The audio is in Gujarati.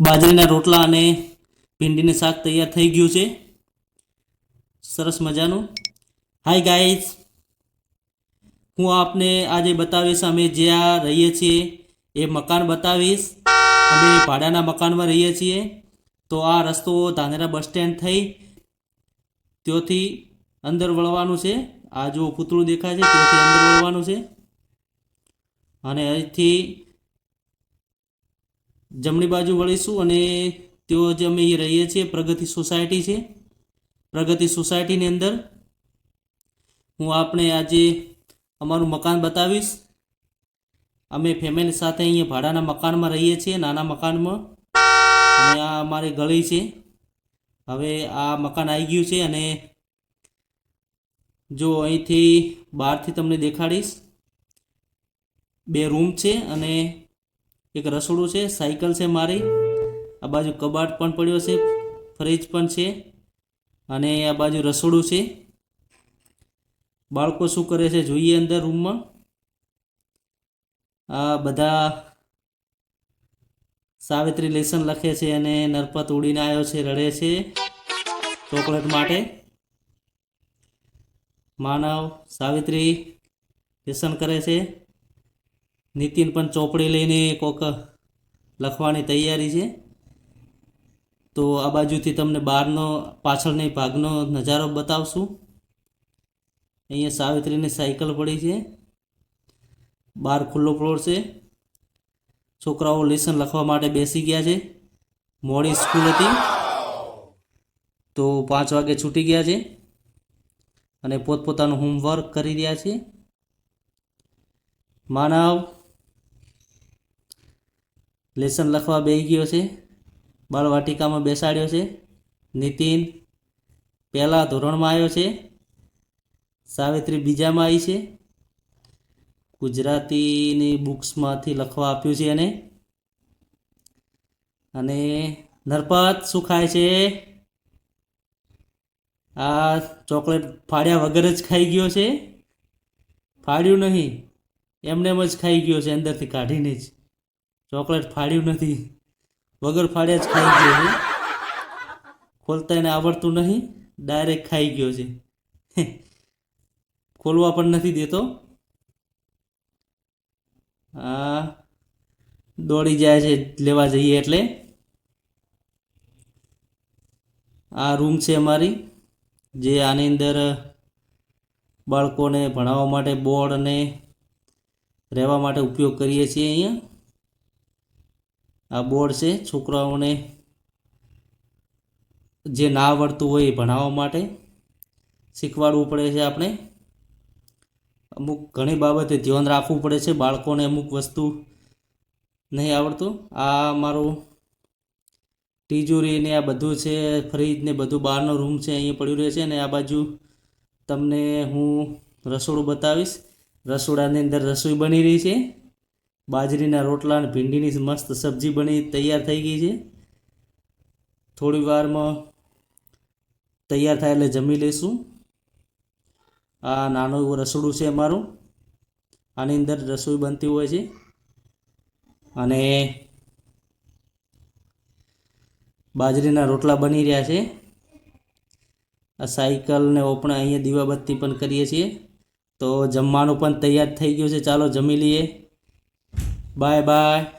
બાજરીના રોટલા અને ભીંડીનું શાક તૈયાર થઈ ગયું છે. સરસ મજાનું. હાય ગાઈઝ હું આપને આજે બતાવીશ, અમે જ્યાં રહીએ છીએ એ મકાન બતાવીશ. અમે ભાડાના મકાનમાં રહીએ છીએ. તો આ રસ્તો ધાનેરા બસ સ્ટેન્ડ થઈ ત્યોથી અંદર વળવાનું છે. આ જો પૂતળું દેખાય છે, ત્યાંથી અંદર વળવાનું છે. અને અહીંથી જમણી બાજુ વળીશું અને તેઓ જે અમે અહીં રહીએ છીએ, પ્રગતિ સોસાયટી છે. પ્રગતિ સોસાયટીની અંદર હું આપણે આજે અમારું મકાન બતાવીશ. અમે ફેમિલી સાથે અહીંયા ભાડાના મકાનમાં રહીએ છીએ, નાના મકાનમાં. અને આ અમારી ગળી છે. હવે આ મકાન આવી ગયું છે અને જો અહીંથી બહારથી તમને દેખાડીશ, બે રૂમ છે અને એક રસોડું છે, સાયકલ છે મારી. આ બાજુ કબાટ પણ પડ્યો છે, ફ્રીજ પણ છે અને આ બાજુ રસોડું છે. બાળકો શું કરે છે જોઈએ અંદર રૂમમાં. આ બધા સાવિત્રી લેસન લખે છે અને નરપત ઉડીને આવ્યો છે, રડે છે ચોકલેટ માટે. માનવ, સાવિત્રી લેસન કરે છે. નીતિન પણ ચોપડી લઈને કોક લખવાની તૈયારી છે. તો આ બાજુથી તમને બહારનો પાછળની ભાગનો નજારો બતાવશું. અહીંયા સાવિત્રીની સાયકલ પડી છે. બહાર ખુલ્લો ફ્લોર છે. છોકરાઓ લેસન લખવા માટે બેસી ગયા છે. મોડી સ્કૂલ હતી. તો પાંચ વાગે છૂટી ગયા છે અને પોતપોતાનું હોમવર્ક કરી રહ્યા છે. માનવ લેસન લખવા બેસી ગયો છે. બાળવાટિકામાં બેસાડ્યો છે. નીતિન પહેલાં ધોરણમાં આવ્યો છે. સાવિત્રી બીજામાં આવી છે. ગુજરાતીની બુક્સમાંથી લખવા આપ્યું છે એને. અને નરપત શું ખાય છે? આ ચોકલેટ ફાડ્યા વગર જ ખાઈ ગયો છે. ફાડ્યું નહીં. એમને એમ જ ખાઈ ગયો છે, અંદરથી કાઢીને જ. ચોકલેટ ફાડ્યું નથી. વગર ફાડ્યા જ ખાઈ ગયો છે ખોલતા એને આવડતું નહીં, ડાયરેક્ટ ખાઈ ગયો છે. ખોલવા પણ નથી દેતો. આ દોડી જાય છે, લેવા જઈએ એટલે. આ રૂમ છે અમારી, જે આની અંદર બાળકોને ભણાવવા માટે બોર્ડ અને રહેવા માટે ઉપયોગ કરીએ છીએ અહીંયા. આ બોર્ડ છે છોકરાઓને જે ના આવડતું હોય એ ભણાવવા માટે શીખવાડવું પડે છે આપણે. અમુક ઘણી બાબતે ધ્યાન રાખવું પડે છે બાળકોને અમુક વસ્તુ નહીં આવડતું. આ મારું તિજોરી ને આ બધું છે, ફ્રીજ ને બધું બહારનો રૂમ છે, અહીંયા પડ્યું રહે છે અને આ બાજુ તમને હું રસોડું બતાવીશ. રસોડાની અંદર રસોઈ બની રહી છે. બાજરીના રોટલા અને ભીંડીની મસ્ત સબ્જી બની તૈયાર થઈ ગઈ છે. થોડી વારમાં તૈયાર થાય એટલે જમી લઈશું. આ નાનું એવું રસોડું છે અમારું. આની અંદર રસોઈ બનતી હોય છે. અને બાજરીના રોટલા બની રહ્યા છે. આ સાયકલને ઓપણ અહીંયા દીવાબત્તી પણ કરીએ છીએ. તો જમવાનું પણ તૈયાર થઈ ગયું છે. ચાલો જમી લઈએ. Bye bye.